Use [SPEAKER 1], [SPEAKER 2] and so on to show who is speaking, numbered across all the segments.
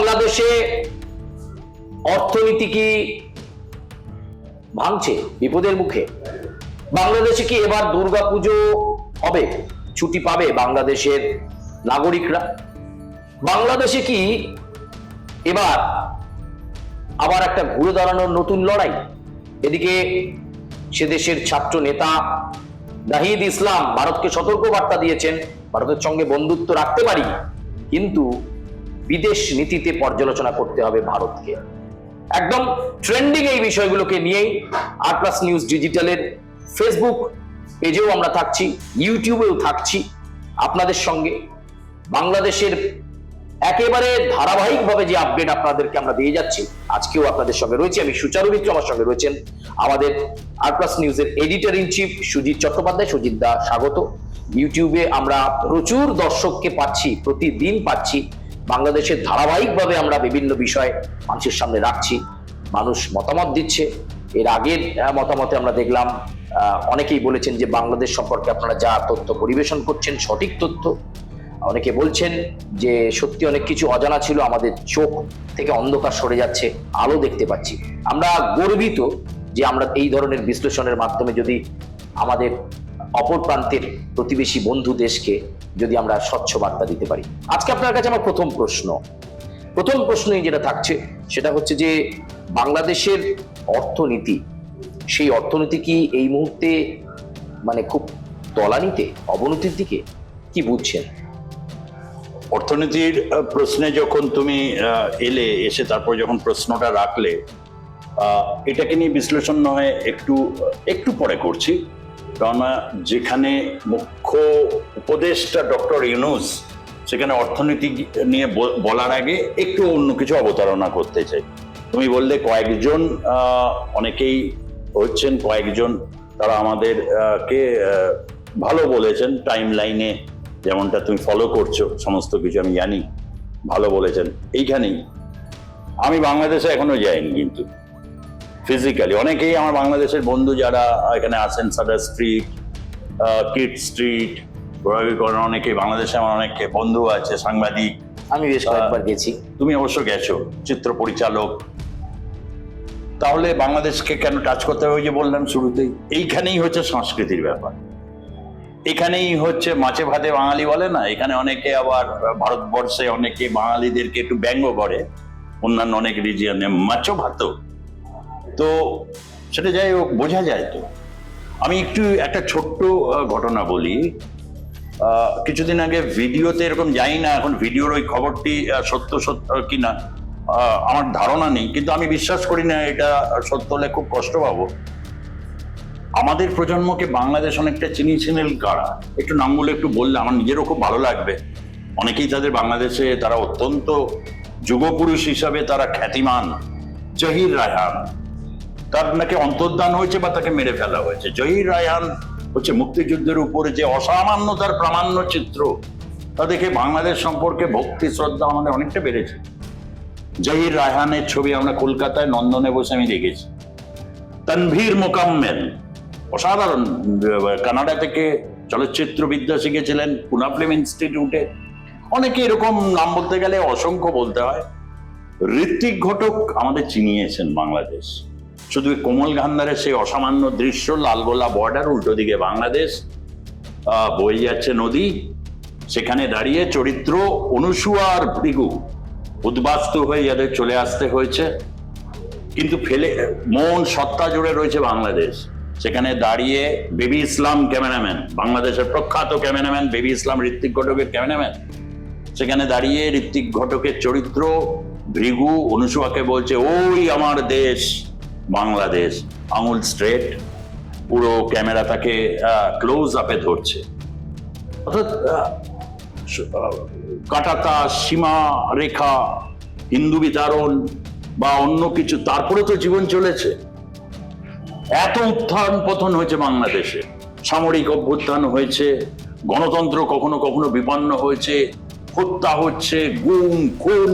[SPEAKER 1] বাংলাদেশে অর্থনীতি কি ভাঙছে, বিপদের মুখে? বাংলাদেশে কি এবার দুর্গাপুজো হবে, ছুটি পাবে বাংলাদেশের নাগরিকরা? বাংলাদেশে কি এবার আবার একটা ঘুরে দাঁড়ানোর নতুন লড়াই? এদিকে সে দেশের ছাত্র নেতা নাহিদ ইসলাম ভারতকে সতর্ক বার্তা দিয়েছেন, ভারতের সঙ্গে বন্ধুত্ব রাখতে পারি, কিন্তু বিদেশ নীতিতে পর্যালোচনা করতে হবে ভারতকে। একদম ট্রেন্ডিং এই বিষয়গুলোকে নিয়েই আর প্লাস নিউজ ডিজিটালের ফেসবুক পেজেও আমরা থাকছি ইউটিউবেও থাকছি আপনাদের সঙ্গে। বাংলাদেশের একেবারে ধারাবাহিকভাবে যে আপডেট আপনাদেরকে আমরা দিয়ে যাচ্ছি, আজকেও আপনাদের সঙ্গে রয়েছে। আমি সুচারু মিত্র, আমার সঙ্গে রয়েছেন আমাদের আর প্লাস নিউজের editor in chief Sujit Chattopadhyay. Sujit da, স্বাগত। ইউটিউবে আমরা প্রচুর দর্শককে পাচ্ছি, প্রতিদিন পাচ্ছি। বাংলাদেশের ধারাবাহিকভাবে আমরা বিভিন্ন বিষয় মানুষের সামনে রাখছি, মানুষ মতামত দিচ্ছে। এর আগের মতামতে আমরা দেখলাম অনেকেই বলেছেন যে বাংলাদেশ সম্পর্কে আপনারা যা তথ্য পরিবেশন করছেন, সঠিক তথ্য। অনেকে বলছেন যে সত্যি অনেক কিছু অজানা ছিল, আমাদের চোখ থেকে অন্ধকার সরে যাচ্ছে, আলো দেখতে পাচ্ছি। আমরা গর্বিত যে আমরা এই ধরনের বিশ্লেষণের মাধ্যমে যদি আমাদের অপর প্রান্তের প্রতিবেশী বন্ধু দেশকে যদি আমরা স্বচ্ছ বার্তা দিতে পারি। আজকে আপনার কাছে আমার প্রথম প্রশ্ন। প্রথম প্রশ্নই যেটা থাকছে, সেটা হচ্ছে যে বাংলাদেশের অর্থনীতি, সেই অর্থনীতি কি এই মুহূর্তে মানে খুব তলানিতে, অবনতির দিকে? কি বুঝছেন?
[SPEAKER 2] অর্থনীতির প্রশ্নে যখন তুমি এলে, এসে তারপর যখন প্রশ্নটা রাখলে এটাকে নিয়ে বিশ্লেষণ নয়, একটু একটু পরে করছি। কেননা যেখানে মুখ্য উপদেষ্টা ডক্টর ইউনুস, সেখানে অর্থনীতি নিয়ে বলার আগে একটু অন্য কিছু অবতারণা করতে চাই। তুমি বললে কয়েকজন অনেকেই হচ্ছেন, কয়েকজন তারা আমাদের কে ভালো বলেছেন টাইম লাইনে যেমনটা তুমি ফলো করছ, সমস্ত কিছু আমি জানি, ভালো বলেছেন। এইখানেই। আমি বাংলাদেশে এখনও যাইনি কিন্তু। ফিজিক্যালি অনেকেই আমার বাংলাদেশের বন্ধু যারা এখানে আছেন সাদা স্ট্রিট কিট স্ট্রিট ঘোরাঘুরি করেন অনেকে বাংলাদেশে আমার অনেক বন্ধু আছে সাংবাদিক।
[SPEAKER 1] আমি বেশ কয়েকবার গেছি।
[SPEAKER 2] তুমি অবশ্য গেছো চিত্র পরিচালক। তাহলে বাংলাদেশকে কেন টাচ করতে হবে ওই যে বললাম শুরুতেই? এইখানেই হচ্ছে সংস্কৃতির ব্যাপার। এখানেই হচ্ছে মাছে ভাতে বাঙালি বলে না এখানে অনেকে আবার ভারতবর্ষে অনেকে বাঙালিদেরকে একটু ব্যঙ্গ করে। অন্যান্য অনেক রিজিয়নে মাছো ভাত তো সেটা যাই হোক বোঝা যায় তো। আমি একটু একটা ছোট্ট ঘটনা বলি। কিছুদিন আগে ভিডিওতে এরকম যাই না এখন ভিডিওর ওই খবরটি সত্য সত্য কিনা আহ, আমার ধারণা নেই কিন্তু আমি বিশ্বাস করি না এটা সত্য হলে খুব কষ্ট পাবো। আমাদের প্রজন্মকে বাংলাদেশ অনেকটা চিনি চিনিয়েছিলেন কারা একটু নামগুলো একটু বললে আমার নিজেরও খুব ভালো লাগবে। অনেকেই তাদের বাংলাদেশে তারা অত্যন্ত যুগপুরুষ হিসাবে তারা খ্যাতিমান। জহির রায়হান। তার নাকি অন্তর্ধান হয়েছে বা তাকে মেরে ফেলা হয়েছে। জহির রায়হান হচ্ছে মুক্তিযুদ্ধের উপরে যে অসামান্যতার প্রামাণ্য চিত্র, তা দেখে বাংলাদেশ সম্পর্কে ভক্তি, শ্রদ্ধা আমাদের অনেকটা বেড়েছে। জহির রায়হানের ছবি আমরা কলকাতায় নন্দনে বসে আমি দেখেছি। তনভীর মোকাম্মেল, অসাধারণ, কানাডা থেকে চলচ্চিত্র বিদ্যা শিখেছিলেন, পুনা ফিল্ম ইনস্টিটিউটে। অনেকে এরকম নাম বলতে গেলে অসংখ্য বলতে হয়। ঋত্বিক ঘটক আমাদের চিনিয়েছেন বাংলাদেশ। শুধু কোমল গান্ধারের সেই অসামান্য দৃশ্য লালগোলা বর্ডার উল্টো দিকে বাংলাদেশ বয়ে যাচ্ছে নদী, সেখানে দাঁড়িয়ে চরিত্র অনুসুয়া আর ভৃগু উদ্বাস্তু হয়ে যাদের চলে আসতে হয়েছে। কিন্তু ফেলে, মন সত্তা জুড়ে রয়েছে বাংলাদেশ। সেখানে দাঁড়িয়ে বেবি ইসলাম ক্যামেরাম্যান, বাংলাদেশের প্রখ্যাত ক্যামেরাম্যান বেবি ইসলাম ঋত্বিক ঘটকের ক্যামেরাম্যান। সেখানে দাঁড়িয়ে ঋত্বিক ঘটকের চরিত্র ভৃগু অনুসুয়াকে বলছে, ওই আমার দেশ। বাংলাদেশ আঙুল স্ট্রেট পুরো ক্যামেরা তাকে ক্লোজ আপে ধরছে। অর্থাৎ কাটাতা, সীমা, রেখা, হিন্দু বিতারণ বা অন্য কিছু তারপরে তো জীবন চলেছে। এত উত্থান পতন হয়েছে বাংলাদেশে। সামরিক অভ্যুত্থান হয়েছে, গণতন্ত্র কখনো কখনো বিপন্ন হয়েছে, হত্যা হচ্ছে, গুম, খুন,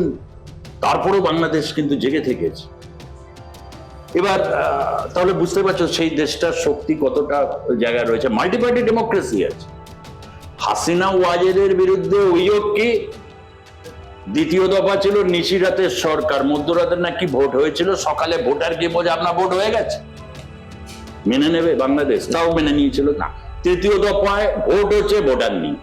[SPEAKER 2] তারপরেও বাংলাদেশ কিন্তু জেগে থেকেছে। এবার তাহলে বুঝতে পারছ সেই দেশটার শক্তি কতটা জায়গায় রয়েছে। মাল্টি পার্টি ডেমোক্রেসি আছে। হাসিনা ওয়াজেদের বিরুদ্ধে অভিযোগ কি? দ্বিতীয় দফা ছিল নিশিরাতের সরকার মধ্যরাতের নাকি ভোট হয়েছিল, সকালে ভোটার কি বোঝে আপনার ভোট হয়ে গেছে। মেনে নেবে বাংলাদেশ? তাও মেনে নিয়েছিল না। তৃতীয় দফায় ভোট হচ্ছে ভোটার নেই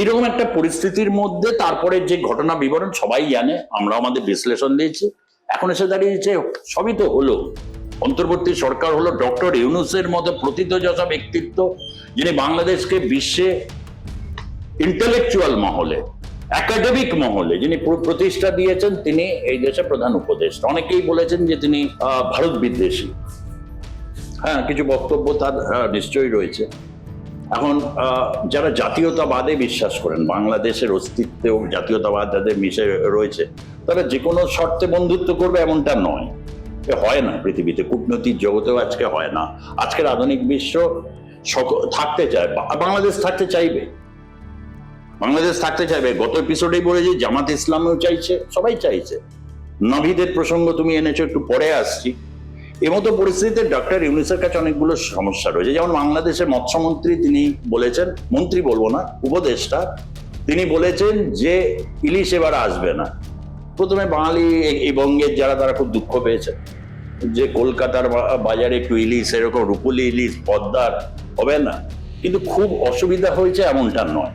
[SPEAKER 2] এরকম একটা পরিস্থিতির মধ্যে তারপরে যে ঘটনা বিবরণ সবাই জানে আমরা আমাদের বিশ্লেষণ দিয়েছি। এখন এসে দাঁড়িয়েছে সবই তো হলো। অন্তর্বর্তী সরকার হলো ডক্টর ইউনুসের মতো প্রথিতযশা ব্যক্তিত্ব, যিনি বাংলাদেশকে বিশ্বে ইন্টেলেকচুয়াল মহলে একাডেমিক মহলে, যিনি প্রতিষ্ঠা দিয়েছেন, তিনি এই দেশে প্রধান উপদেষ্টা। অনেকেই বলেছেন যে তিনি ভারত বিদ্বেষী। হ্যাঁ কিছু বক্তব্য তার নিশ্চয়ই রয়েছে। এখন যারা জাতীয়তাবাদে বিশ্বাস করেন, বাংলাদেশের অস্তিত্বেও জাতীয়তাবাদ যাদের মিশে রয়েছে তারা যে কোনো শর্তে বন্ধুত্ব করবে এমনটা নয়। হয় না পৃথিবীতে, কূটনৈতিক জগতেও আজকে হয় না। আজকের আধুনিক বিশ্ব থাকতে চায় বাংলাদেশ থাকতে চাইবে। বাংলাদেশ থাকতে চাইবে। গত এপিসোডেই বলেছি, জামাত ইসলামেও চাইছে, সবাই চাইছে। নাভিদের প্রসঙ্গ তুমি এনেছো, একটু পরে আসছি। এমতো পরিস্থিতিতে ডক্টর ইউনিসের কাছে অনেকগুলো সমস্যা রয়েছে। যেমন বাংলাদেশের মৎস্যমন্ত্রী তিনি বলেছেন, মন্ত্রী বলব না, উপদেষ্টা, তিনি বলেছেন যে ইলিশ এবার আসবে না। প্রথমে বাঙালি এই বঙ্গের যারা তারা খুব দুঃখ পেয়েছে। যে কলকাতার বাজারে একটু ইলিশ এরকম রূপলি ইলিশ পদ্মার হবে না? কিন্তু খুব অসুবিধা হয়েছে এমনটা নয়।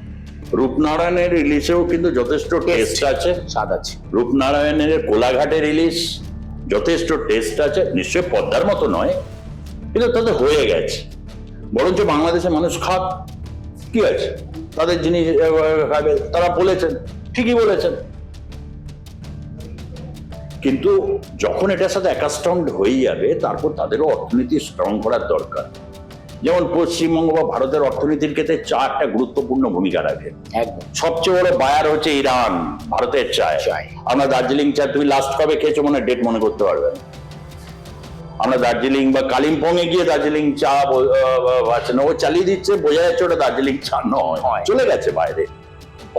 [SPEAKER 2] রূপনারায়ণের ইলিশেও কিন্তু যথেষ্ট টেস্ট আছে।
[SPEAKER 1] স্বাদ আছে।
[SPEAKER 2] রূপনারায়ণের কোলাঘাটের ইলিশ যথেষ্ট টেস্ট আছে। নিশ্চয় পদ্মার মতো নয় কিন্তু তাতে হয়ে গেছে। বরঞ্চ বাংলাদেশের মানুষ খাক। কি আছে? তাদের জিনিস খাবে। তারা বলেছেন ঠিকই বলেছেন। কিন্তু যখন এটার সাথে অ্যাকাস্টমড হয়ে যাবে তারপর তাদেরও অর্থনীতি স্ট্রং করার দরকার যেমন পশ্চিমবঙ্গ বা ভারতের অর্থনীতির ক্ষেত্রে চা একটা গুরুত্বপূর্ণ ভূমিকা রাখে সবচেয়ে বড় বায়ার হচ্ছে ইরান ভারতের চায়
[SPEAKER 1] চায়।
[SPEAKER 2] আমরা দার্জিলিং চা তুমি লাস্ট কবে খেয়েছো মনে ডেট মনে করতে পারবে না। আমরা দার্জিলিং বা কালিম্পং এ গিয়ে দার্জিলিং চা আছে না ও চালিয়ে দিচ্ছে বোঝা যাচ্ছে ওটা দার্জিলিং চা নয়। চলে গেছে বাইরে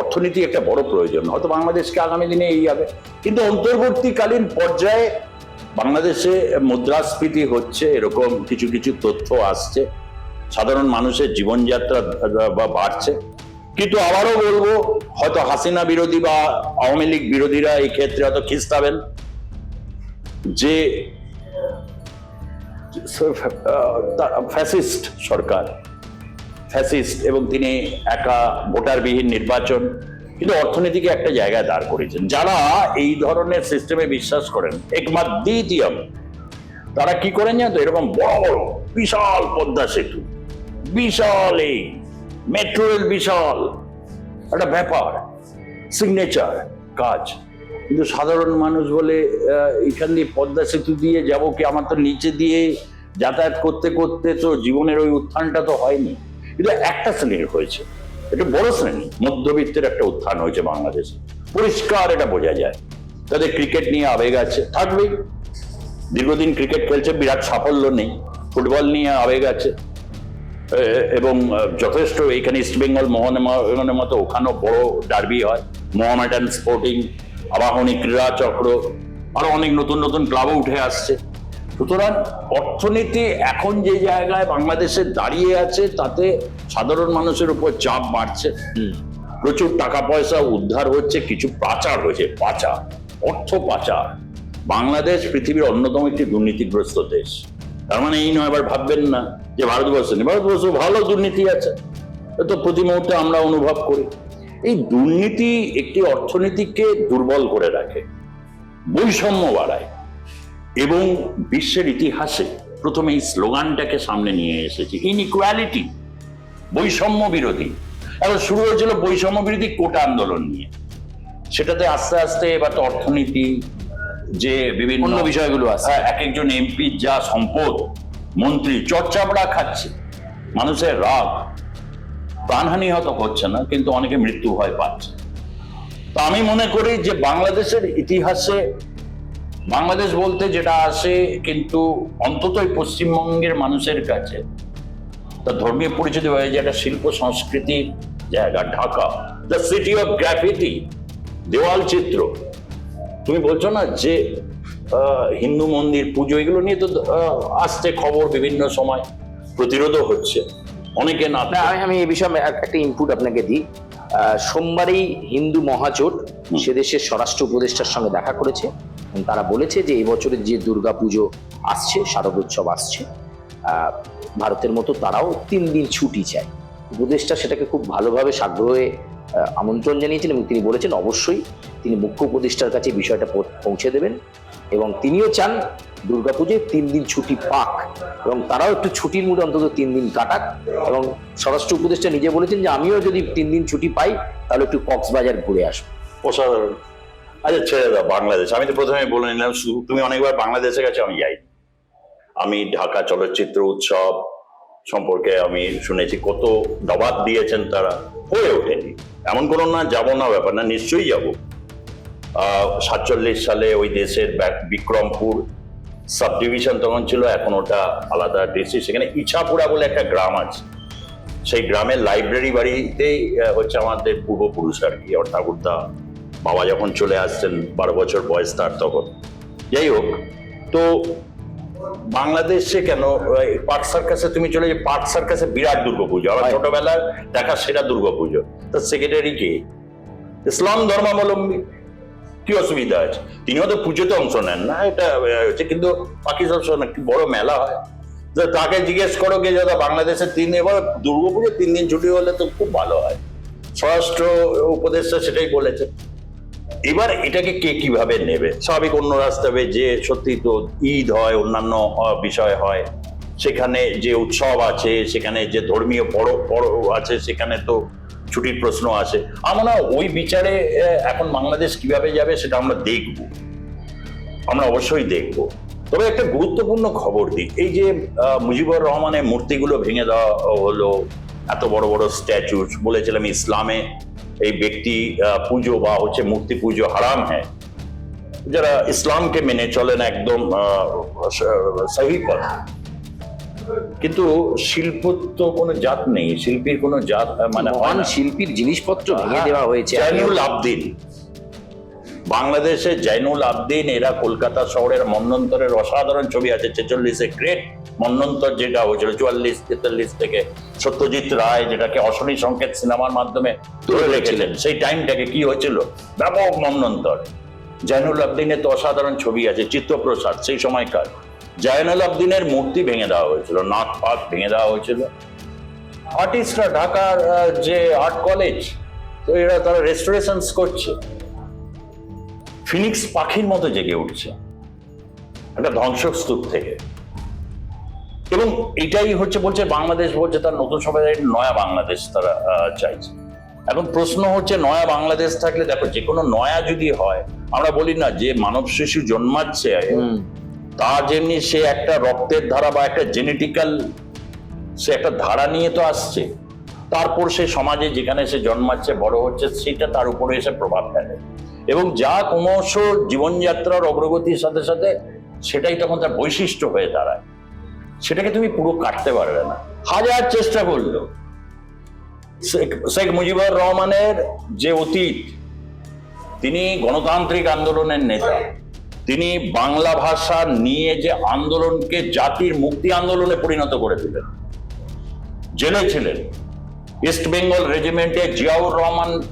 [SPEAKER 2] অর্থনীতি একটা বড় প্রয়োজন, হয়তো বাংলাদেশকে আগামী দিনে এই হবে কিন্তু অন্তর্বর্তীকালীন পর্যায়ে বাংলাদেশে মুদ্রাস্ফীতি হচ্ছে, এরকম কিছু কিছু তথ্য আসছে। সাধারণ মানুষের জীবনযাত্রা বা বাড়ছে। কিন্তু আবারও বলব, হয়তো হাসিনা বিরোধী বা আওয়ামী লীগ বিরোধীরা এই ক্ষেত্রে হয়তো খিস্তাবেন যে ফ্যাসিস্ট সরকার ফ্যাসিস্ট এবং তিনি একা ভোটারবিহীন নির্বাচন, কিন্তু অর্থনীতিকে একটা জায়গায় দাঁড় করেছেন যারা এই ধরনের সিস্টেমে বিশ্বাস করেন একমাত দ্বিতীয়ম তারা কি করেন জানো তো? এরকম বড় বড়, বিশাল পদ্মা সেতু, বিশাল এই মেট্রো রেল বিশাল, একটা ব্যাপার সিগনেচার কাজ। কিন্তু সাধারণ মানুষ বলে এখান দিয়ে পদ্মা সেতু দিয়ে যাব কি? আমার তো নিচে দিয়ে যাতায়াত করতে করতে তো জীবনের ওই উত্থানটা তো হয়নি। কিন্তু একটা শ্রেণির হয়েছে। এটা বড় শ্রেণি, মধ্যবিত্তের একটা উত্থান হয়েছে বাংলাদেশে। পরিষ্কার এটা বোঝা যায়। তাদের ক্রিকেট নিয়ে আবেগ আছে, থাকবেই। দীর্ঘদিন ক্রিকেট খেলছে, বিরাট সাফল্য নেই। ফুটবল নিয়ে আবেগ আছে। এবং যথেষ্ট এখানে ইস্ট বেঙ্গল মোহনের মতো ওখানেও বড় ডার্বি হয়। মোহামেডান স্পোর্টিং, আবাহনী ক্রীড়া চক্র, আরও অনেক নতুন নতুন ক্লাবও উঠে আসছে। সুতরাং অর্থনীতি এখন যে জায়গায় বাংলাদেশে দাঁড়িয়ে আছে তাতে সাধারণ মানুষের উপর চাপ বাড়ছে। প্রচুর টাকা পয়সা উদ্ধার হচ্ছে কিছু পাচার হয়েছে পাচার অর্থ পাচার। বাংলাদেশ পৃথিবীর অন্যতম একটি দুর্নীতিগ্রস্ত দেশ। তার মানে এই নয় আবার ভাববেন না যে ভারতবর্ষ নেই। ভারতবর্ষ ভালো দুর্নীতি আছে তো প্রতি মুহূর্তে আমরা অনুভব করি। এই দুর্নীতি একটি অর্থনীতিকে দুর্বল করে রাখে বৈষম্য বাড়ায়। এবং বিশ্বের ইতিহাসে প্রথমে এই স্লোগানটাকে সামনে নিয়ে এসেছে ইনইকুয়ালিটি বৈষম্য বিরোধী। এখন শুরু হয়েছিল বৈষম্য বিরোধী কোটা আন্দোলন নিয়ে। সেটাতে আস্তে আস্তে এবার তো অর্থনীতি যে বিভিন্ন
[SPEAKER 1] বিষয়গুলো আছে।
[SPEAKER 2] হ্যাঁ, এক একজন এমপি যা সম্পদ মন্ত্রী চর্চাপড়া খাচ্ছে মানুষের রাগ। প্রাণহানি হয়তো হচ্ছে না কিন্তু অনেকে মৃত্যু ভয় পাচ্ছে। তো আমি মনে করি যে বাংলাদেশের ইতিহাসে বাংলাদেশ বলতে যেটা আসে কিন্তু অন্তত এই পশ্চিমবঙ্গের মানুষের কাছে তা ধর্মীয় পরিচিতি হয়ে যে একটা শিল্প সংস্কৃতির জায়গা Dhaka the city of graffiti দেওয়াল চিত্র। তুমি বলছো না যে হিন্দু মন্দির পুজো এগুলো নিয়ে তো আসছে খবর বিভিন্ন সময় প্রতিরোধও হচ্ছে। অনেকে না
[SPEAKER 1] আমি- আমি এই বিষয়ে একটা ইনপুট আপনাকে দিই। সোমবারেই হিন্দু মহাজোট সে দেশের স্বরাষ্ট্র উপদেষ্টার সঙ্গে দেখা করেছে। তারা বলেছে যে এই বছরের যে দুর্গাপুজো আসছে, শারদোৎসব আসছে ভারতের মতো তারাও তিন দিন ছুটি চায়। উপদেষ্টা সেটাকে খুব ভালোভাবে সাগ্রহে আমন্ত্রণ জানিয়েছেন এবং তিনি বলেছেন অবশ্যই তিনি মুখ্য উপদেষ্টার কাছে বিষয়টা পৌঁছে দেবেন এবং তিনিও চান দুর্গাপুজোয় তিন দিন ছুটি পাক এবং তারাও একটু ছুটির মুডে অন্তত তিন দিন কাটাক এবং স্বরাষ্ট্র উপদেষ্টা নিজে বলেছেন যে আমিও যদি তিন দিন ছুটি পাই তাহলে একটু কক্সবাজার ঘুরে আসব।
[SPEAKER 2] অসাধারণ। আচ্ছা ছেড়ে দাও, বাংলাদেশ। আমি তো প্রথমে বলে নিলাম শুধু তুমি অনেকবার বাংলাদেশে গেছো আমি যাই। আমি ঢাকা চলচ্চিত্র উৎসব সম্পর্কে আমি শুনেছি, কত দবাদ দিয়েছেন তারা, হয়ে ওঠেনি। এমন কোনো না, যাব না, ব্যাপার না, নিশ্চয়ই যাব। সাতচল্লিশ সালে ওই দেশের বিক্রমপুর সাব ডিভিশন তখন ছিল, এখন ওটা আলাদা ডিস্ট্রিক্ট সেখানে ইছাপুরা বলে একটা গ্রাম আছে। সেই গ্রামের লাইব্রেরি বাড়িতেই হচ্ছে আমাদের পূর্বপুরুষ আর কি আমার ঠাকুরদা। বাবা যখন চলে আসছেন বারো বছর বয়স তার তখন। যাই হোক তো বাংলাদেশে কেন পাট সার্কাসে তুমি চলে যে পাট সার্কাসে বিরাট দুর্গাপুজো। আমার। ছোটবেলায় দেখা সেরা দুর্গাপুজো। তার সেক্রেটারি কে? ইসলাম ধর্মাবলম্বী। কি অসুবিধা আছে? তিনিও তো পুজোতে অংশ নেন না এটা হচ্ছে কিন্তু বাকি সব শোন একটি বড় মেলা হয়। তো তাকে জিজ্ঞেস করো যে দাদা বাংলাদেশের তিন দিন এবার দুর্গাপুজো তিন দিন ছুটি হলে তো খুব ভালো হয়। স্বরাষ্ট্র উপদেষ্টা সেটাই বলেছে। এবার এটাকে কে কীভাবে নেবে? স্বাভাবিক অন্য রাস্তা হবে, যে সত্যি তো ঈদ হয়, অন্যান্য বিষয় হয়। সেখানে যে উৎসব আছে, সেখানে যে ধর্মীয় বড় আছে, সেখানে তো ছুটির প্রশ্ন আছে আমরা ওই বিচারে এখন বাংলাদেশ কীভাবে যাবে সেটা আমরা দেখব। আমরা অবশ্যই দেখব। তবে একটা গুরুত্বপূর্ণ খবর দিই। এই যে মুজিবুর রহমানের মূর্তিগুলো ভেঙে দেওয়া হলো, এত বড় বড় স্ট্যাচু বলেছিলাম ইসলামে এই ব্যক্তি পুজো বা হচ্ছে মূর্তি পুজো হারাম হ্যাঁ যারা ইসলামকে মেনে চলেন একদম সহি পথ কিন্তু শিল্প তো কোনো জাত নেই শিল্পীর কোনো জাত মানে হয়
[SPEAKER 1] মহান শিল্পীর জিনিসপত্র ভেঙে দেওয়া হয়েছে
[SPEAKER 2] জাইনুল আবদিন। বাংলাদেশে জাইনুল আবদিন এরা কলকাতা শহরের মন্নন্তরের অসাধারণ ছবি আছে ছেচল্লিশে গ্রেট মন্নন্তর যেটা হয়েছিল চুয়াল্লিশ তেতাল্লিশ থেকে সত্যজিৎ রায় যেটাকে অশনি সংকেত সিনেমার মাধ্যমে তুলে রেখেছিলেন সেই টাইমটাকে কি হয়েছিল? ব্যাপক মন্নন্তর। জাইনুল আবদিনের তো অসাধারণ ছবি আছে চিত্রপ্রসাদ সেই সময়কার। জাইনুল আবদিনের মূর্তি ভেঙে দেওয়া হয়েছিল নাক পাক ভেঙে দেওয়া হয়েছিল। আর্টিস্টরা ঢাকার যে আর্ট কলেজ তো এরা তারা রেস্টোরেশনস করছে। ফিনিক্স পাখির মতো জেগে উঠছে। একটা ধ্বংসস্তূপ থেকে। এবং এটাই হচ্ছে বলছে বাংলাদেশ বলছে তার নতুন সবাই নয়া বাংলাদেশ তারা চাইছে। এখন প্রশ্ন হচ্ছে নয়া বাংলাদেশ থাকলে দেখো যে কোনো নয়া যদি হয় আমরা বলি না যে মানব শিশু জন্মাচ্ছে তার যেমনি সে একটা রক্তের ধারা বা একটা জেনেটিক্যাল সে একটা ধারা নিয়ে তো আসছে তারপর সে সমাজে যেখানে সে জন্মাচ্ছে বড় হচ্ছে সেটা তার উপরে এসে প্রভাব ফেলে। এবং যা ক্রমশ জীবনযাত্রার অগ্রগতির সাথে সাথে সেটাই তখন তার বৈশিষ্ট্য হয়ে দাঁড়ায়। সেটাকে তুমি পুরো কাটতে পারবে না। হাজার চেষ্টা করল। শেখ- মুজিবুর রহমানের যে অতীত, তিনি গণতান্ত্রিক আন্দোলনের নেতা। তিনি বাংলা ভাষা নিয়ে যে আন্দোলনকে, জাতির মুক্তি আন্দোলনে পরিণত করে দিলেন। জেলে ছিলেন। ইস্ট বেঙ্গল রেজিমেন্টে জিয়াউর রহমান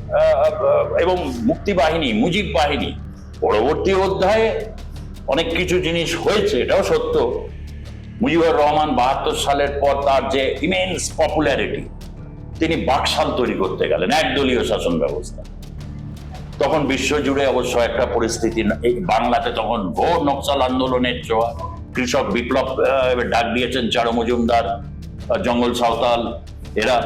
[SPEAKER 2] এবং মুক্তি বাহিনী, মুজিব বাহিনী। পরবর্তী অধ্যায়ে অনেক কিছু জিনিস হয়েছে, এটাও সত্য। মুজিবুর রহমান বাহাত্তর সালের পর তার যে ইমেন্স পপুলারিটি তিনি বাকশাল তৈরি করতে গেলেন, একদলীয় শাসন ব্যবস্থা। তখন বিশ্বজুড়ে অবশ্য একটা পরিস্থিতি, এই বাংলাতে তখন ঘোর নকশাল আন্দোলনের ছোঁয়া। কৃষক বিপ্লব ডাক দিয়েছেন চারু মজুমদার জঙ্গল সাঁওতাল, এরা।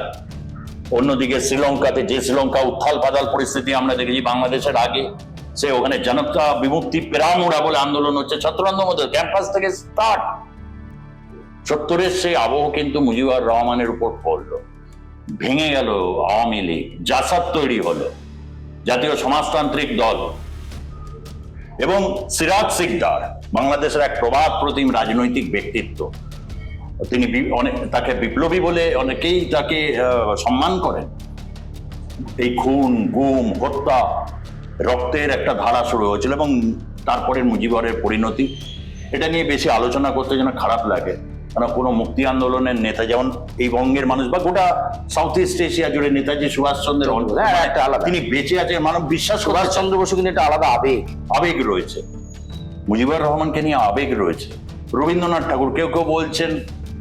[SPEAKER 2] অন্যদিকে শ্রীলঙ্কাতে যে শ্রীলঙ্কা উত্থাল পাতাল পরিস্থিতি আমরা দেখেছি বাংলাদেশের আগে, সে ওখানে জনতা বিমুক্তি পেরামুড়া বলে আন্দোলন হচ্ছে। ছাত্র আন্দোলন ক্যাম্পাস থেকে স্টার্ট সত্তরের সেই আবহ কিন্তু মুজিবুর রহমানের উপর পড়ল। ভেঙে গেল আওয়ামী লীগ, জাসাদ তৈরি হলো, জাতীয় সমাজতান্ত্রিক দল। এবং সিরাজ সিকদার, বাংলাদেশের এক প্রবাদ প্রতিম রাজনৈতিক ব্যক্তিত্ব। তিনি অনেক, তাকে বিপ্লবী বলে অনেকেই তাকে সম্মান করেন। এই খুন, গুম, হত্যা, রক্তের একটা ধারা শুরু হয়েছিল এবং তারপরে মুজিবরের পরিণতি। এটা নিয়ে বেশি আলোচনা করতে যেন খারাপ লাগে। কারণ কোনো মুক্তি আন্দোলনের নেতা যেমন এই বঙ্গের মানুষ বা গোটা সাউথ ইস্ট এশিয়া জুড়ে নেতাজি সুভাষচন্দ্র
[SPEAKER 1] হ্যাঁ, একটা আলাদা।
[SPEAKER 2] তিনি বেঁচে আছেন মানব বিশ্বাস করতে
[SPEAKER 1] সুভাষ চন্দ্র বসু কিন্তু একটা আলাদা আবেগ।
[SPEAKER 2] আবেগ রয়েছে। মুজিবুর রহমানকে নিয়ে আবেগ রয়েছে। রবীন্দ্রনাথ ঠাকুর কেউ কেউ বলছেন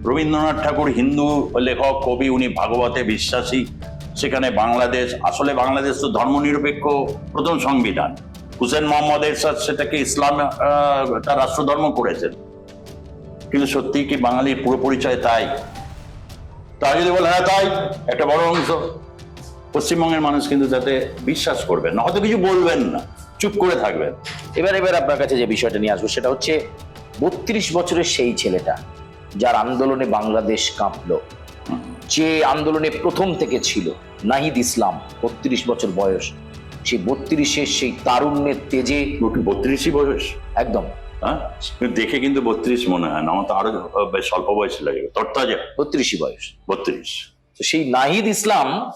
[SPEAKER 2] রবীন্দ্রনাথ ঠাকুর হিন্দু লেখক কবি উনি ভাগবতে বিশ্বাসী। সেখানে বাংলাদেশ আসলে বাংলাদেশ তো ধর্মনিরপেক্ষ প্রথম সংবিধান। হুসেন মোহাম্মদ এরশাদ সেটাকে ইসলাম আহ, তার রাষ্ট্রধর্ম করেছেন। কিন্তু সত্যি কি বাঙালির পুরো পরিচয় তাই? তা যদি বলে হ্যাঁ তাই একটা বড় অংশ। পশ্চিমবঙ্গের মানুষ কিন্তু তাতে বিশ্বাস করবেন না। হয়তো কিছু বলবেন না চুপ করে থাকবেন।
[SPEAKER 1] এবার এবার আপনার কাছে যে বিষয়টা নিয়ে আসব সেটা হচ্ছে বত্রিশ বছরের সেই ছেলেটা যার আন্দোলনে বাংলাদেশ কাঁপলো যে আন্দোলনে প্রথম থেকে ছিল নাহিদ ইসলাম বত্রিশ বছর বয়স। সেই বত্রিশের সেই তারুণ্যের তেজে
[SPEAKER 2] বত্রিশই বয়স।
[SPEAKER 1] একদম।
[SPEAKER 2] হ্যাঁ? কিন্তু দেখে কিন্তু বত্রিশ মনে হয় না। আমার তো আরও বেশ স্বল্প বয়সে লাগে। তরতাজা।
[SPEAKER 1] বত্রিশই বয়স।
[SPEAKER 2] বত্রিশ।
[SPEAKER 1] তো সেই নাহিদ ইসলাম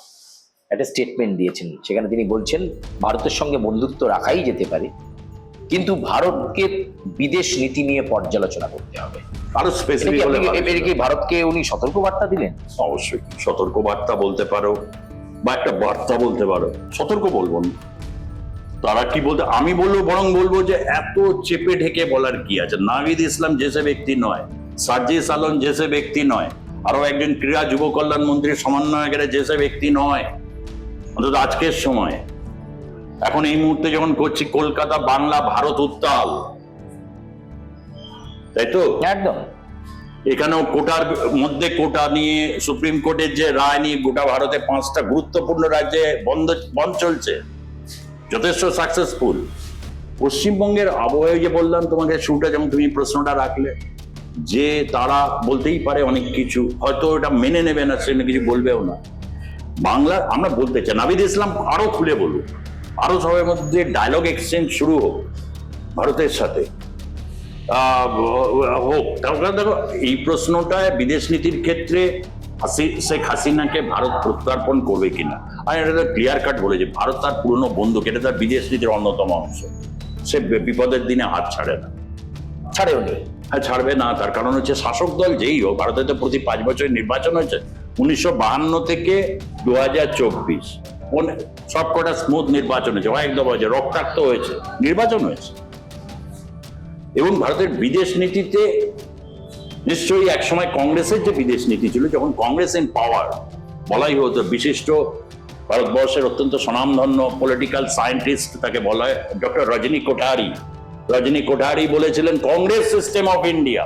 [SPEAKER 1] একটা স্টেটমেন্ট দিয়েছেন। সেখানে তিনি বলছেন ভারতের সঙ্গে বন্ধুত্ব রাখাই যেতে পারে কিন্তু ভারতকে বিদেশ নীতি নিয়ে পর্যালোচনা করতে হবে। আরও
[SPEAKER 2] স্পেসিফিক।
[SPEAKER 1] কি ভারতকে উনি সতর্ক বার্তা দিলেন?
[SPEAKER 2] অবশ্যই। সতর্ক বার্তা বলতে পারো বা একটা বার্তা বলতে পারো। সতর্ক বলব না। তারা কি বলতে আমি বলব বরং বলব যে এত চেপে ঢেকে বলার কি আছে? নাভিদ ইসলাম যেসে ব্যক্তি নয় সার্জিস আলম যেসে ব্যক্তি নয় আরও একজন ক্রীড়া যুব কল্যাণ মন্ত্রী সমন্বয়কের যেসে ব্যক্তি নয় অন্তত আজকের সময়। এখন এই মুহূর্তে যখন করছি কলকাতা বাংলা ভারত উত্তাল। তাই তো?
[SPEAKER 1] একদম।
[SPEAKER 2] এখানেও কোটার মধ্যে কোটা নিয়ে সুপ্রিম কোর্টের যে রায় নিয়ে গোটা ভারতে পাঁচটা গুরুত্বপূর্ণ রাজ্যে বন্ধ বন্ধ চলছে। যথেষ্ট সাকসেসফুল পশ্চিমবঙ্গের আবহাওয়া যে বললাম, তোমাকে শুরুটা যেমন তুমি প্রশ্নটা রাখলে, যে তারা বলতেই পারে অনেক কিছু, হয়তো ওটা মেনে নেবে না সে কিছু বলবেও না। বাংলা, আমরা বলতে চাই, নাবিদ ইসলাম আরও খুলে বলুক, আরও সবার মধ্যে ডায়লগ এক্সচেঞ্জ শুরু হোক, ভারতের সাথে। হোক। তারপরে দেখো, এই প্রশ্নটায় বিদেশ নীতির ক্ষেত্রে শেখ হাসিনাকে ভারত প্রত্যার্পণ করবে কিনা? আর এটা তো ক্লিয়ার কাট বলেছে ভারত তার পুরনো বন্ধু এটা তার বিদেশ নীতির অন্যতম অংশ। সে বিপদের দিনে হাত ছাড়ে না।
[SPEAKER 1] ছাড়েও নি
[SPEAKER 2] হ্যাঁ ছাড়বে না তার কারণ হচ্ছে শাসক দল যেই হোক ভারতে তো প্রতি পাঁচ বছর নির্বাচন হয়েছে উনিশশো বাহান্ন থেকে দু হাজার চব্বিশ। সব কটা স্মুথ নির্বাচন হয়েছে একদম হয়েছে রক্তাক্ত হয়েছে নির্বাচন হয়েছে। এবং ভারতের বিদেশ নীতিতে নিশ্চয়ই একসময় কংগ্রেসের যে বিদেশ নীতি ছিল যখন কংগ্রেস ইন পাওয়ার বলাই হতো বিশিষ্ট ভারতবর্ষের অত্যন্ত স্বনামধন্য পলিটিক্যাল সায়েন্টিস্ট তাকে বলা হয় ডক্টর রজনী কোঠারি। রজনী কোঠারি বলেছিলেন কংগ্রেস সিস্টেম অফ ইন্ডিয়া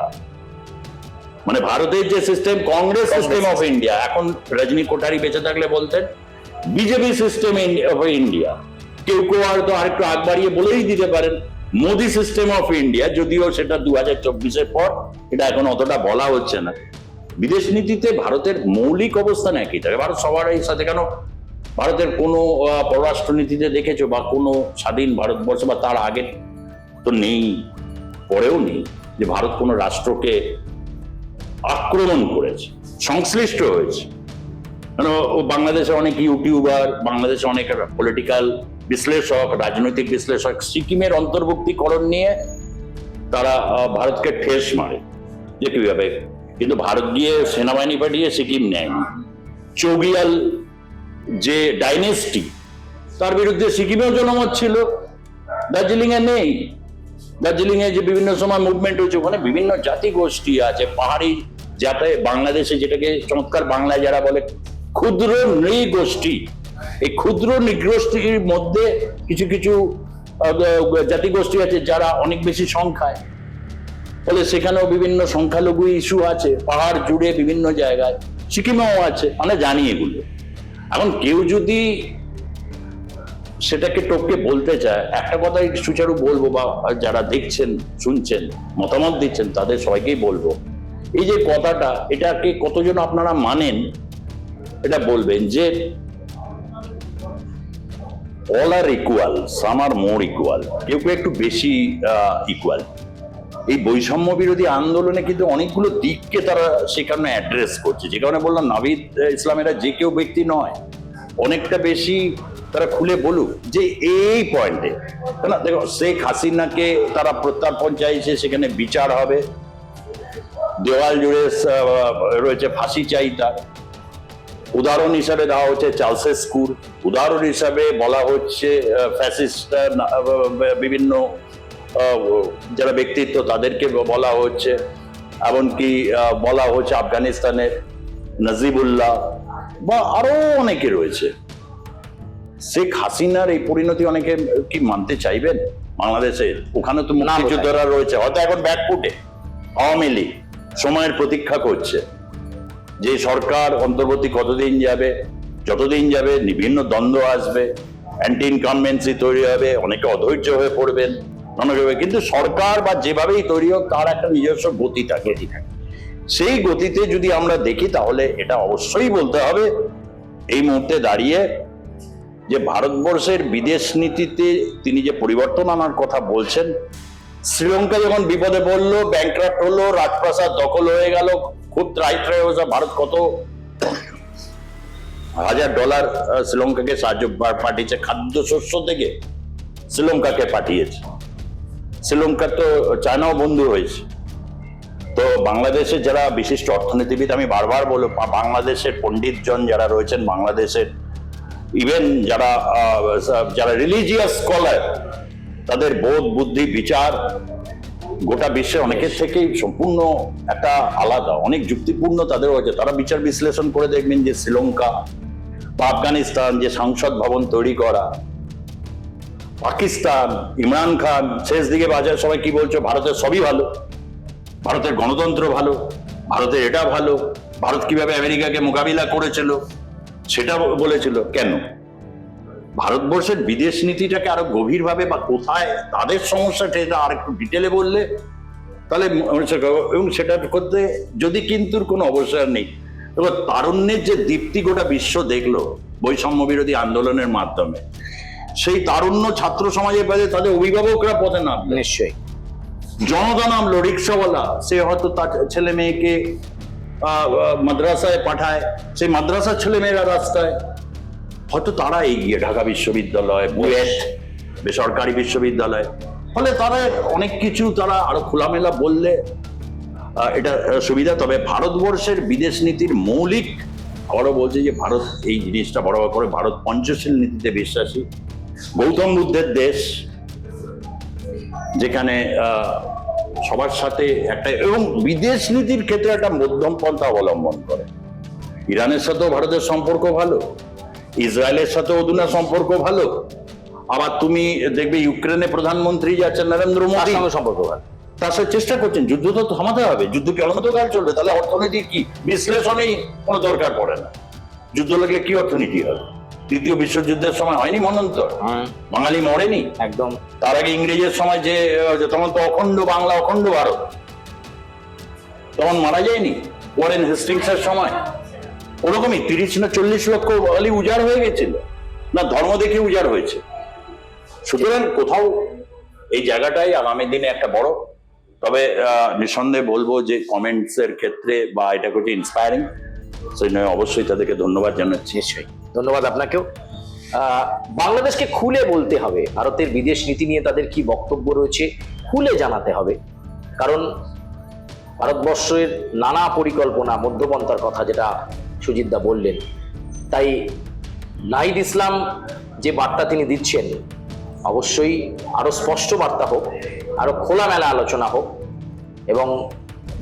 [SPEAKER 2] মানে ভারতের যে system Congress system of India এখন রজনী কোঠারি বেঁচে থাকলে বলতেন বিজেপি সিস্টেম অফ ইন্ডিয়া কেউ কেউ হয়তো আরেকটু আগ বাড়িয়ে বলেই দিতে পারেন। মোদি সিস্টেম অফ ইন্ডিয়া যদিও সেটা দু হাজার চব্বিশের পর, এটা এখন অতটা বলা হচ্ছে না। বিদেশ নীতিতে ভারতের মৌলিক অবস্থান একই থাকে ভারত সবার এই সাথে কেন? ভারতের কোনো পররাষ্ট্র নীতিতে দেখেছ বা কোনো স্বাধীন ভারতবর্ষ বা তার আগে তো নেই, পরেও নেই, যে ভারত কোনো রাষ্ট্রকে আক্রমণ করেছে, সংশ্লিষ্ট হয়েছে। কেন বাংলাদেশে অনেক ইউটিউবার, বাংলাদেশে অনেক পলিটিক্যাল বিশ্লেষক, রাজনৈতিক বিশ্লেষক সিকিমের অন্তর্ভুক্তিকরণ নিয়ে তারা ভারতকে ঠেস মারে। যে কীভাবে কিন্তু ভারত গিয়ে সেনাবাহিনী পাঠিয়ে সিকিম নেয়নি চৌগিয়াল যে ডাইনেস্টি, তার বিরুদ্ধে সিকিমেও জনমত ছিল। দার্জিলিং এ নেই। দার্জিলিং এ যে বিভিন্ন সময় মুভমেন্ট হয়েছে, ওখানে বিভিন্ন জাতি গোষ্ঠী আছে, পাহাড়ি যাতে বাংলাদেশে যেটাকে চমৎকার বাংলায় যারা বলে, ক্ষুদ্র নৃগোষ্ঠী। এই ক্ষুদ্র নৃগোষ্ঠীর মধ্যে কিছু কিছু জাতিগোষ্ঠী আছে যারা অনেক বেশি সংখ্যায়। ফলে সেখানেও বিভিন্ন সংখ্যালঘু ইস্যু আছে, পাহাড় জুড়ে বিভিন্ন জায়গায়। সিকিমেও আছে, আমরা জানি এগুলো। এখন কেউ যদি সেটাকে টপকে বলতে চায়, একটা কথাই সুচারু বলব বা যারা দেখছেন, শুনছেন, মতামত দিচ্ছেন, তাদের সবাইকেই বলব। এই যে কথাটা, এটাকে কতজন আপনারা মানেন, এটা বলবেন যে all are equal some are more equal কেউ কেউ একটু বেশি ইকুয়াল এই বৈষম্য বিরোধী আন্দোলনে কিন্তু অনেকগুলো দিককে তারা সেখানে অ্যাড্রেস করছে। যে কারণে বললাম, নাবিদ ইসলামেরা যে কেউ ব্যক্তি নয়, অনেকটা বেশি তারা খুলে বলুক যে এই পয়েন্টে না? দেখো, শেখ হাসিনাকে তারা প্রত্যার্পণ চাইছে, সেখানে বিচার হবে। দেওয়াল জুড়ে রয়েছে ফাঁসি চাই তার। উদাহরণ হিসাবে দেওয়া হচ্ছে চার্লসের স্কুল। উদাহরণ হিসাবে বলা হচ্ছে ফ্যাসিস্ট বিভিন্ন যারা ব্যক্তিত্ব তাদেরকে বলা হচ্ছে। এমনকি বলা হচ্ছে আফগানিস্তানের নজিবুল্লাহ বা আরও অনেকে রয়েছে। শেখ হাসিনার এই পরিণতি অনেকে কি মানতে চাইবেন? বাংলাদেশে ওখানে তো মুক্তিযোদ্ধারা রয়েছে। হয়তো এখন ব্যাকফুটে আওয়ামী লীগ সময়ের প্রতীক্ষা করছে। যে সরকার অন্তর্বর্তী কতদিন যাবে, যতদিন যাবে, বিভিন্ন দ্বন্দ্ব আসবে অ্যান্টি ইনকামবেন্সি তৈরি হবে, অনেকে অধৈর্য হয়ে পড়বেন, নানাভাবে। কিন্তু সরকার বা যেভাবেই তৈরি হোক, তার একটা নিজস্ব গতি থাকে। সেই গতিতে যদি আমরা দেখি, তাহলে এটা অবশ্যই বলতে হবে, এই মুহূর্তে দাঁড়িয়ে যে ভারতবর্ষের বিদেশ নীতিতে তিনি যে পরিবর্তন আনার কথা বলছেন, শ্রীলঙ্কা যখন বিপদে পড়ল ব্যাংক্রাফ্ট হলো, রাজপ্রাসাদ দখল হয়ে গেল খুব ত্রাই হয়েছে, ভারত কত হাজার ডলার শ্রীলঙ্কাকে সাহায্য পাঠিয়েছে, খাদ্যশস্য থেকে শ্রীলঙ্কাকে পাঠিয়েছে। শ্রীলঙ্কার তো চায়নাও বন্ধু হয়েছে। তো বাংলাদেশের যারা বিশিষ্ট অর্থনীতিবিদ, আমি বারবার বলব, বা- বাংলাদেশের পণ্ডিতজন যারা রয়েছেন, বাংলাদেশের ইভেন যারা যারা রিলিজিয়াস স্কলার তাদের বোধ, বুদ্ধি, বিচার গোটা বিশ্বের অনেকের থেকেই সম্পূর্ণ একটা আলাদা অনেক যুক্তিপূর্ণ তাদের হয়েছে। তারা বিচার বিশ্লেষণ করে দেখবেন যে শ্রীলঙ্কা বা আফগানিস্তান যে সংসদ ভবন তৈরি করা পাকিস্তান ইমরান খান শেষ দিকে বাজার সবাই কি বলছো ভারতের সবই ভালো ভারতের গণতন্ত্র ভালো ভারতের এটা ভালো ভারত কীভাবে আমেরিকাকে মোকাবিলা করেছিল সেটা বলেছিল। কেন? ভারতবর্ষের বিদেশ নীতিটাকে আরও গভীরভাবে বা কোথায় তাদের সমস্যাটা এটা আর একটু ডিটেলে বললে তাহলে সেটা- এবং সেটা করতে যদি কিন্তু কোনো অবসর নেই এবার তারুণ্যের যে দীপ্তি গোটা বিশ্ব দেখল বৈষম্য বিরোধী আন্দোলনের মাধ্যমে সেই তারুণ্য ছাত্র সমাজে কাছে তাদের অভিভাবকরা পথে নামবে।
[SPEAKER 1] নিশ্চয়ই।
[SPEAKER 2] জনতা নামলো রিক্সাওয়ালা সে হয়তো তার ছেলে মেয়েকে মাদ্রাসায় পাঠায় সেই মাদ্রাসার ছেলে মেয়েরা রাস্তায় হয়তো তারা এগিয়ে ঢাকা বিশ্ববিদ্যালয়, বুয়েট, বেসরকারি বিশ্ববিদ্যালয়। ফলে তারা অনেক কিছু তারা আরও খোলামেলা বললে এটা সুবিধা। তবে ভারতবর্ষের বিদেশ নীতির মৌলিক আবারও বলছে যে ভারত এই জিনিসটা বড় করে ভারত পঞ্চশীল নীতিতে বিশ্বাসী। গৌতম বুদ্ধের দেশ, যেখানে সবার সাথে একটা এবং বিদেশ নীতির ক্ষেত্রে একটা মধ্যম পন্থা অবলম্বন করে। ইরানের সাথেও ভারতের সম্পর্ক ভালো। ইসরায়েলের সাথেও অধুনা সম্পর্ক ভালো? আবার তুমি দেখবে ইউক্রেনে প্রধানমন্ত্রী যাচ্ছেন নরেন্দ্র মোদী।
[SPEAKER 1] সঙ্গে সম্পর্ক ভালো।
[SPEAKER 2] তার সাথে চেষ্টা করছেন যুদ্ধ তো থামাতে হবে যুদ্ধ কি অনন্তকাল চলবে? তাহলে কি বিশ্লেষণেই কোনো দরকার পড়ে না। যুদ্ধ লাগলে কি অর্থনীতি হবে? দ্বিতীয় বিশ্বযুদ্ধের সময় হয়নি মনন্তর? বাঙালি মরেনি?
[SPEAKER 1] একদম।
[SPEAKER 2] তার আগে ইংরেজের সময় যে যে তখন তো অখণ্ড বাংলা অখণ্ড ভারত তখন মারা যায়নি? ওয়ারেন হেস্টিংসের সময়। ওরকমই তিরিশ না চল্লিশ লক্ষ বাঙালি উজাড় হয়ে গেছিল। না ধর্ম দেখে উজাড় হয়েছে। সুতরাং কোথাও এই জায়গাটাই আগামী দিনে একটা বড়। তবে নিঃসন্দেহে বলব যে কমেন্টস এর ক্ষেত্রে বা এটা করছে ইন্সপায়ারিং সেই জন্য অবশ্যই তাদেরকে ধন্যবাদ জানাচ্ছি।
[SPEAKER 1] নিশ্চয়ই। ধন্যবাদ আপনাকেও। বাংলাদেশকে খুলে বলতে হবে। ভারতের বিদেশ নীতি নিয়ে তাদের কি বক্তব্য রয়েছে, খুলে জানাতে হবে। কারণ ভারতবর্ষের নানা পরিকল্পনা মধ্যপন্থার কথা যেটা সুজিতদা বললেন, তাই নাইদ ইসলাম যে বার্তা তিনি দিচ্ছেন, অবশ্যই আরও স্পষ্ট বার্তা হোক আরও খোলামেলা আলোচনা হোক এবং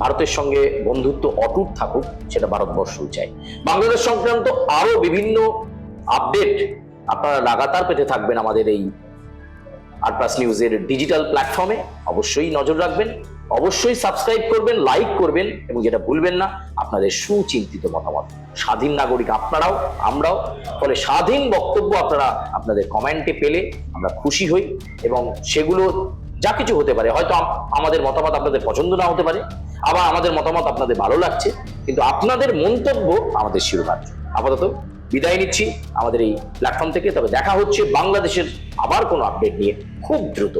[SPEAKER 1] ভারতের সঙ্গে বন্ধুত্ব অটুট থাকুক, সেটা ভারতবর্ষও চাই বাংলাদেশ সংক্রান্ত আরও বিভিন্ন আপডেট আপনারা লাগাতার পেতে থাকবেন আমাদের এই আর প্লাস নিউজের ডিজিটাল প্ল্যাটফর্মে। অবশ্যই নজর রাখবেন। অবশ্যই সাবস্ক্রাইব করবেন লাইক করবেন এবং যেটা ভুলবেন না, আপনাদের সুচিন্তিত মতামত। স্বাধীন নাগরিক আপনারাও, আমরাও, ফলে স্বাধীন বক্তব্য আপনারা আপনাদের কমেন্টে পেলে আমরা খুশি হই এবং সেগুলো যা কিছু হতে পারে, হয়তো আমাদের মতামত আপনাদের পছন্দ না হতে পারে, আবার আমাদের মতামত আপনাদের ভালো লাগছে, কিন্তু আপনাদের মন্তব্য আমাদের শিরোধার্য আপাতত বিদায় নিচ্ছি আমাদের এই প্ল্যাটফর্ম থেকে, তবে দেখা হচ্ছে বাংলাদেশের আবার কোনো আপডেট নিয়ে খুব দ্রুত।